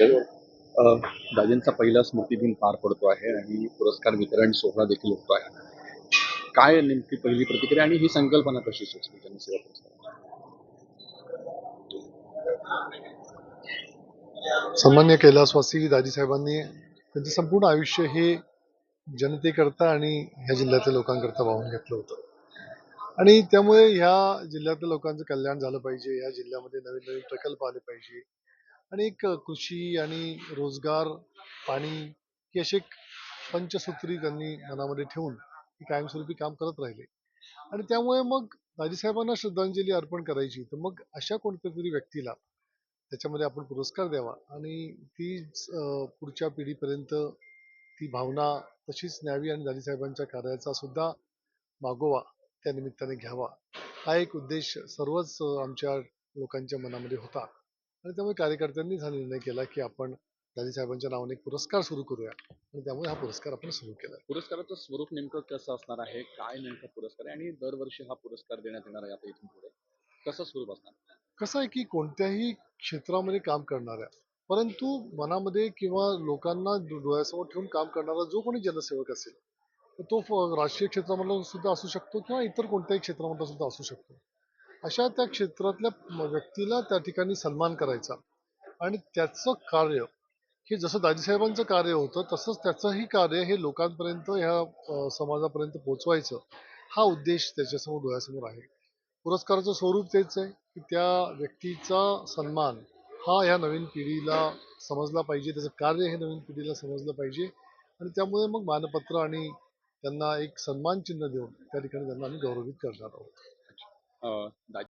अ, दाजींचा पहिला स्मृतिदिन पार पडतो आहे आणि पुरस्कार वितरण सोहळा देखील होतो आहे. काय नेमकी पहिली प्रतिक्रिया आणि ही संकल्पना कशी सुचली जनसेवा पुरस्कार? सन्मान्य कैलासवासी दाजीसाहेबांनी त्यांचं संपूर्ण आयुष्य हे जनतेकरता आणि ह्या जिल्ह्यातल्या लोकांकरता वाहून घेतलं होतं. आणि त्यामुळे ह्या जिल्ह्यातल्या लोकांचं कल्याण झालं पाहिजे ह्या जिल्ह्यामध्ये नवीन नवीन प्रकल्प आले पाहिजे आणि एक कृषी आणि रोजगार पाणी ही अशी एक पंचसूत्री त्यांनी मनामध्ये ठेवून ती कायमस्वरूपी काम करत राहिले. आणि त्यामुळे मग दाजीसाहेबांना श्रद्धांजली अर्पण करायची. तर मग अशा कोणत्या तरी व्यक्तीला त्याच्यामध्ये आपण पुरस्कार द्यावा आणि ती पुढच्या पिढीपर्यंत ती भावना तशीच न्यावी आणि दाजीसाहेबांच्या कार्याचा सुद्धा मागोवा त्या निमित्ताने घ्यावा. हा एक उद्देश सर्वच आमच्या लोकांच्या मनामध्ये होता. आणि त्यामुळे कार्यकर्त्यांनी हा निर्णय केला की आपण दाजीसाहेबांच्या नावाने एक पुरस्कार सुरू करूया. आणि त्यामुळे हा पुरस्कार आपण सुरू केला. पुरस्काराचं स्वरूप नेमकं कसं असणार आहे? काय नेमका पुरस्कार आहे? आणि दरवर्षी हा पुरस्कार देण्यात येणार आहे आता इथून पुढे. कसं स्वरूप असणार? कसं आहे की कोणत्याही क्षेत्रामध्ये काम करणाऱ्या परंतु मनामध्ये किंवा लोकांना डोळ्यासमोर ठेवून काम करणारा जो कोणी जनसेवक असेल तो राजकीय क्षेत्रामधला सुद्धा असू शकतो किंवा इतर कोणत्याही क्षेत्रामधला सुद्धा असू शकतो. अशा त्या क्षेत्रातल्या व्यक्तीला त्या ठिकाणी सन्मान करायचा. आणि त्याचं कार्य हे जसं दाजीसाहेबांचं कार्य होतं तसंच त्याचंही कार्य हे लोकांपर्यंत ह्या समाजापर्यंत पोचवायचं हा उद्देश त्याच्यासमोर डोळ्यासमोर आहे. पुरस्काराचं स्वरूप तेच आहे की त्या व्यक्तीचा सन्मान हा ह्या नवीन पिढीला समजला पाहिजे त्याचं कार्य हे नवीन पिढीला समजलं पाहिजे. आणि त्यामुळे मग मानपत्र आणि त्यांना एक सन्मान चिन्ह देऊन त्या ठिकाणी त्यांना आम्ही गौरवित करणार आहोत. Uh, that